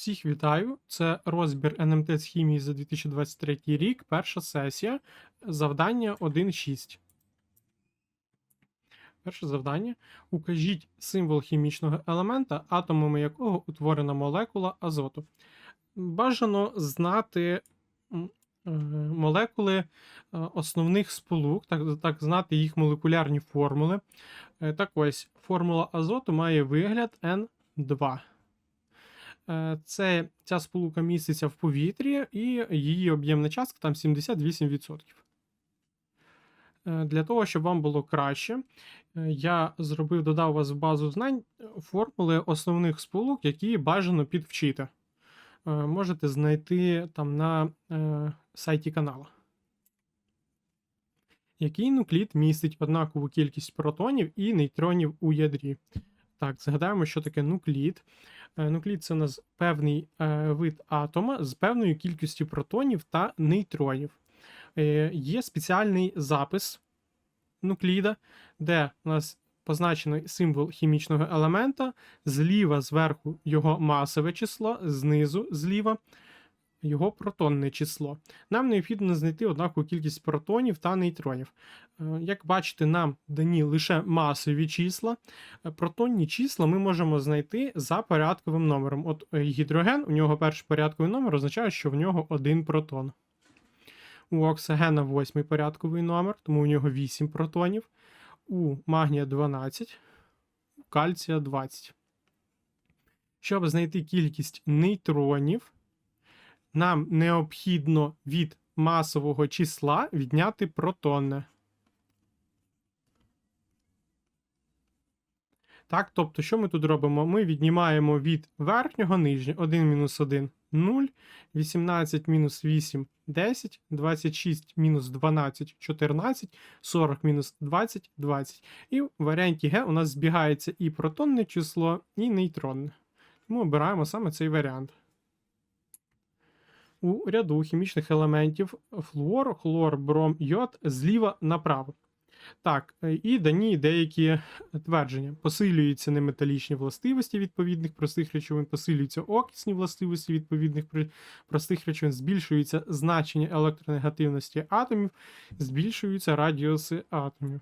Всіх вітаю! Це розбір НМТ з хімії за 2023 рік, перша сесія. Завдання 1.6. Перше завдання. Укажіть символ хімічного елемента, атомами якого утворена молекула азоту. Бажано знати е, молекули е, основних сполук, так, так знати їх молекулярні формули. Е, Так ось, формула азоту має вигляд N2. Е, Це ця сполука міститься в повітрі, і її об'ємна частка там 78%. Е, Для того, щоб вам було краще, е, я зробив, додав вас в базу знань формули основних сполук, які бажано підвчити. Можете знайти там на сайті каналу. Який нуклід містить однакову кількість протонів і нейтронів у ядрі? Так, згадаємо, що таке нуклід. Нукліт Нуклід це у нас певний е, вид атома з певною кількістю протонів та нейтронів. Е, Є спеціальний запис нукліда, де у нас позначений символ хімічного елемента, зліва зверху його масове число, знизу зліва його протонне число. Нам необхідно знайти однакову кількість протонів та нейтронів. Е, Як бачите, нам дані лише масові числа. Е, Протонні числа ми можемо знайти за порядковим номером. От е, гідроген, у нього перший порядковий номер означає, що в нього один протон. У оксигена восьмий порядковий номер, тому у нього 8 протонів. У магнія 12, у кальція 20. Щоб знайти кількість нейтронів, нам необхідно від масового числа відняти протонне. Так, тобто, що ми тут робимо? Ми віднімаємо від верхнього нижнє 1 мінус 1 0, 18 мінус 8 10, 26 мінус 12 14, 40 мінус 20 20. І в варіанті Г у нас збігається і протонне число, і нейтронне. Тому обираємо саме цей варіант. У ряду хімічних елементів флуор, хлор, бром, йод зліва направо. Так, е, і дані деякі твердження. Посилюються неметалічні властивості відповідних простих речовин, посилюються окисні властивості відповідних простих речовин, збільшується значення електронегативності атомів, збільшуються радіуси атомів.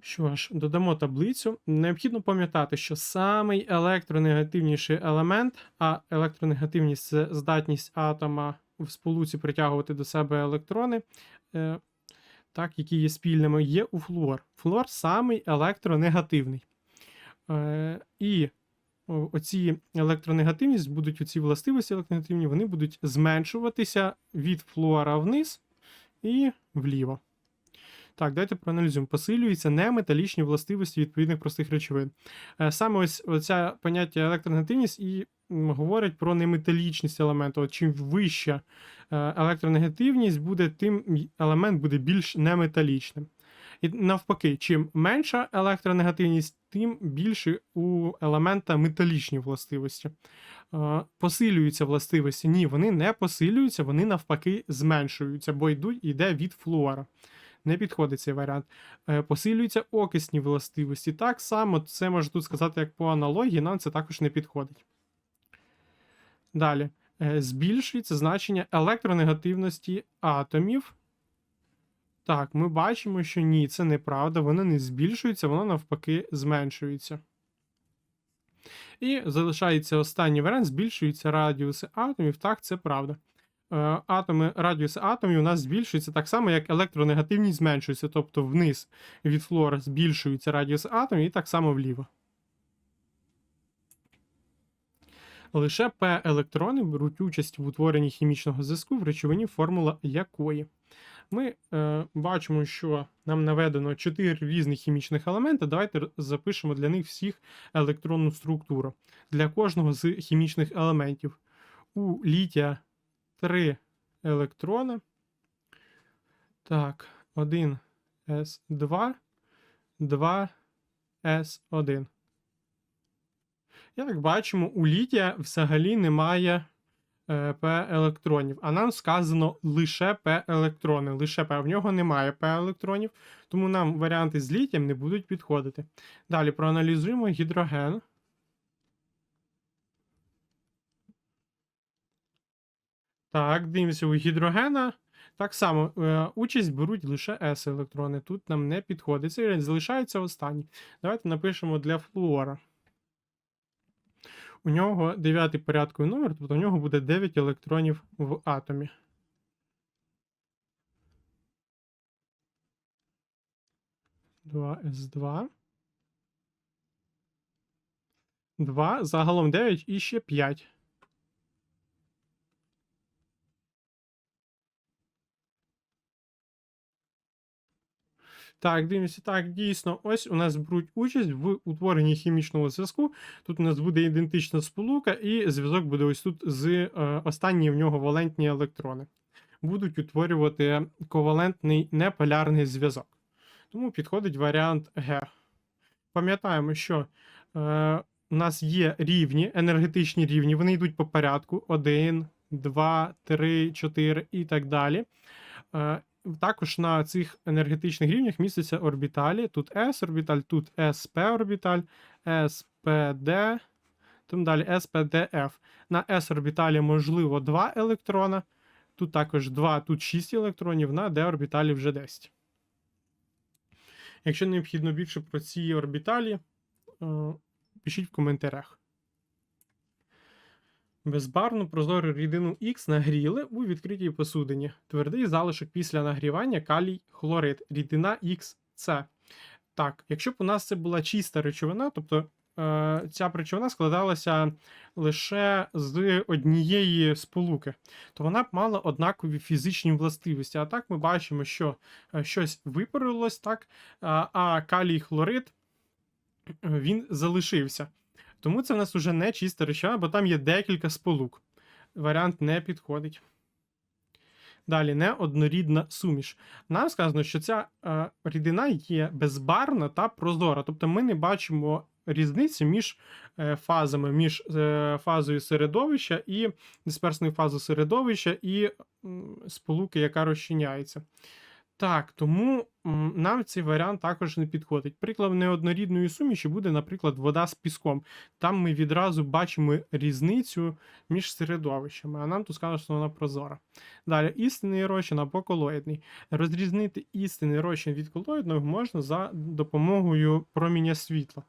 Що ж, додамо таблицю. Необхідно пам'ятати, що самий електронегативніший елемент, а електронегативність це здатність атома в сполуці притягувати до себе електрони. е, так, які є спільними, є у флуор. Флуор самий електронегативний. Е, і оці електронегативність будуть оці властивості електронегативні, вони будуть зменшуватися від флуора вниз і вліво. Так, давайте проаналізуємо. Посилюються неметалічні властивості відповідних простих речовин. Е, Саме ось оця поняття електронегативність і говорить про неметалічність елементу. Чим вища е, електронегативність буде, тим елемент буде більш неметалічним. І навпаки, чим менша електронегативність, тим більше у елемента металічні властивості. Е, Посилюються властивості. Ні, вони не посилюються, вони навпаки зменшуються, бо йдуть йде від флуора. Не підходить цей варіант. Е, Посилюються окисні властивості. Так само це можна тут сказати як по аналогії, нам це також не підходить. Далі. Е, Збільшується значення електронегативності атомів. Так, ми бачимо, що ні, це неправда, воно не збільшується, воно навпаки зменшується. І залишається останній варіант: збільшуються радіуси атомів. Так, це правда. Е, Атоми, радіуси атомів у нас збільшуються так само, як електронегативність зменшується, тобто вниз від флора збільшуються радіуси атомів, і так само вліво. Лише П-електрони беруть участь в утворенні хімічного зв'язку в речовині, формула якої. Ми е, бачимо, що нам наведено 4 різних хімічних елементи. Давайте запишемо для них всіх електронну структуру. Для кожного з хімічних елементів. У літія 3 електрони. Так, 1 S2, 2 S1. Як бачимо, у літія взагалі немає е, П-електронів, а нам сказано лише П-електрони. Лише П. В нього немає П-електронів, тому нам варіанти з літієм не будуть підходити. Далі проаналізуємо гідроген. Так, дивимося у гідрогена. Так само, е, участь беруть лише s електрони. Тут нам не підходить. Це залишається останній. Давайте напишемо для флуора. У нього дев'ятий порядковий номер, тобто у нього буде 9 електронів в атомі. Два С2. 2. Загалом 9 і ще 5. Так, дивимося, так, дійсно, ось у нас беруть участь в утворенні хімічного зв'язку. Тут у нас буде ідентична сполука, і зв'язок буде ось тут з е, останні в нього валентні електрони. Будуть утворювати ковалентний неполярний зв'язок. Тому підходить варіант Г. Пам'ятаємо, що е, у нас є рівні, енергетичні рівні, вони йдуть по порядку: 1, 2, 3, 4 і так далі. Е, також на цих енергетичних рівнях містяться орбіталі. Тут s орбіталь, тут sp орбіталь, spd, там далі spdf. На s орбіталі можливо 2 електрона. Тут також 2, тут 6 електронів, на d орбіталі вже 10. Якщо необхідно більше про ці орбіталі, е, пишіть в коментарях. Безбарну прозору рідину Х нагріли у відкритій посудині. Твердий залишок після нагрівання калій хлорид, рідина XC. Так, якщо б у нас це була чиста речовина, тобто е, ця речовина складалася лише з однієї сполуки, то вона б мала однакові фізичні властивості. А так ми бачимо, що е, щось випарилось, так, а калій хлорид е, він залишився. Тому це в нас вже не чиста речовина, бо там є декілька сполук. Варіант не підходить. Далі неоднорідна суміш. Нам сказано, що ця е, рідина є безбарна та прозора. Тобто ми не бачимо різниці між е, фазами, між е, фазою середовища і дисперсною фазою середовища і м, сполуки, яка розчиняється. Так, тому нам цей варіант також не підходить. Приклад неоднорідної суміші буде, наприклад, вода з піском. Там ми відразу бачимо різницю між середовищами, а нам тут сказано, що вона прозора. Далі, істинний розчин або колоїдний. Розрізнити істинний розчин від колоїдного можна за допомогою проміння світла.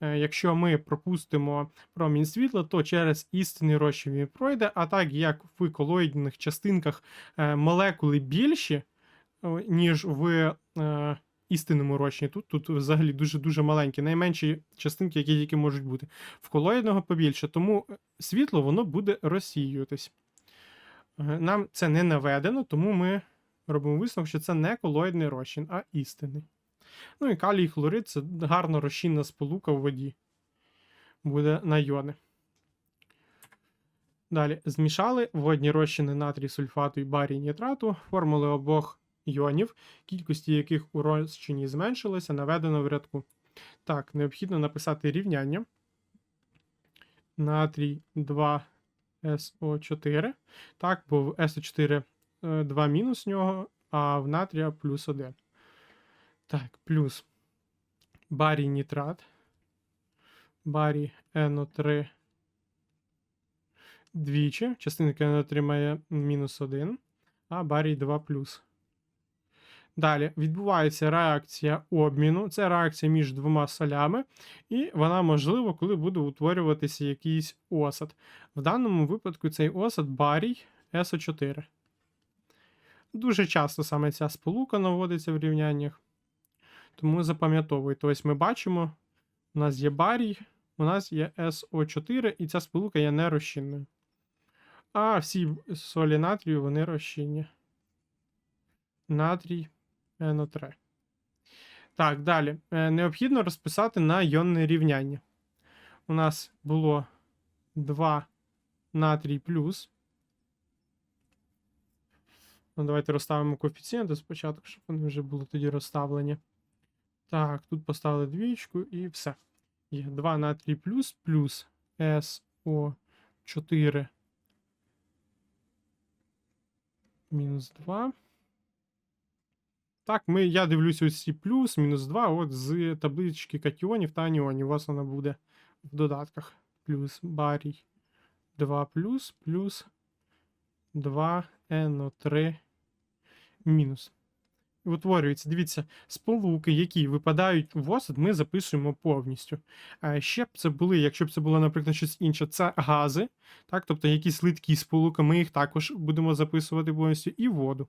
Е, якщо ми пропустимо промінь світла, то через істинний розчин він пройде, а так як в колоїдних частинках е, молекули більші ніж в е, істинному розчині. Тут тут взагалі дуже-дуже маленькі, найменші частинки, які тільки можуть бути. В колоїдного побільше, тому е, світло воно буде розсіюватись. Е, нам це не наведено, тому ми робимо висновок, що це не колоїдний розчин, а істинний. Ну і калій хлорид це гарно розчинна сполука в воді. Буде на йони. Далі змішали водні розчини натрій сульфату і барій нітрату, формули обох йонів, кількості яких у розчині зменшилося, наведено в рядку. Так, необхідно написати рівняння. Натрій 2 СО4. Так, бо в СО4 2 мінус нього, а в натрія плюс 1. Так, плюс барій нітрат. Барій НО3 двічі. Частинка НО3 має мінус 1, а барій 2 плюс. Далі відбувається реакція обміну, це реакція між двома солями, і вона можлива, коли буде утворюватися якийсь осад. В даному випадку цей осад барій СО4. Дуже часто саме ця сполука наводиться в рівняннях. Тому запам'ятовуйте, ось ми бачимо, у нас є барій, у нас є СО4, і ця сполука є нерозчинною. А всі солі натрію вони розчинні. Натрій. НО3. Так, далі. Е, необхідно розписати на йонне рівняння. У нас було 2 натрій плюс. Ну, Давайте розставимо коефіцієнти спочатку, щоб вони вже були тоді розставлені. Так, тут поставили двічку і все. Є 2 натрій плюс плюс СО4 мінус 2. Так, ми, я дивлюся ці плюс, мінус 2, от з таблички катіонів та аніонів. У вас вона буде в додатках. Плюс барій 2 плюс, плюс 2NO3 мінус. І утворюється, дивіться, сполуки, які випадають в осад, ми записуємо повністю. А ще б це були, якщо б це було, наприклад, щось інше, це гази, так, тобто якісь литкі сполуки, ми їх також будемо записувати повністю, і воду.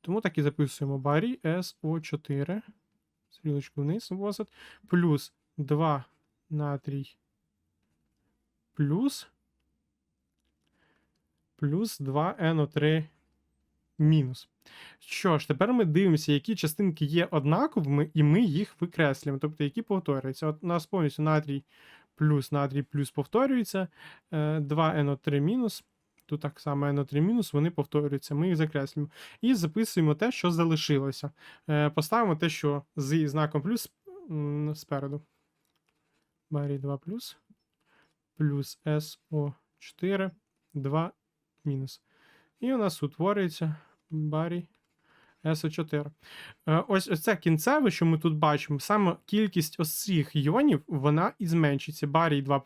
Тому так і записуємо. Барій СО4, стрілочку вниз в плюс 2 натрій. Плюс. Плюс 2NO3 мінус. Що ж, тепер ми дивимося, які частинки є однаковими, і ми їх викреслюємо, тобто які повторюються. От у нас повністю натрій плюс натрій плюс повторюється, 2NO3 мінус. Тут так само NO3 мінус, вони повторюються, ми їх закреслюємо. І записуємо те, що залишилося. Е, Поставимо те, що з знаком плюс спереду. Барі 2 плюс плюс SO4 2 мінус. І у нас утворюється барій SO4. Е, Ось це кінцеве, що ми тут бачимо, саме кількість ось цих іонів, вона і зменшиться. Барій 2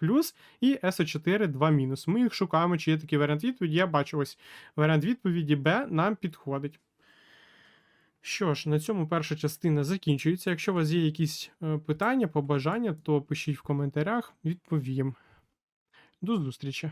і SO4 2 мінус. Ми їх шукаємо, чи є такий варіант відповіді. Я бачу ось варіант відповіді Б нам підходить. Що ж, на цьому перша частина закінчується. Якщо у вас є якісь е, питання, побажання, то пишіть в коментарях, відповім. До зустрічі!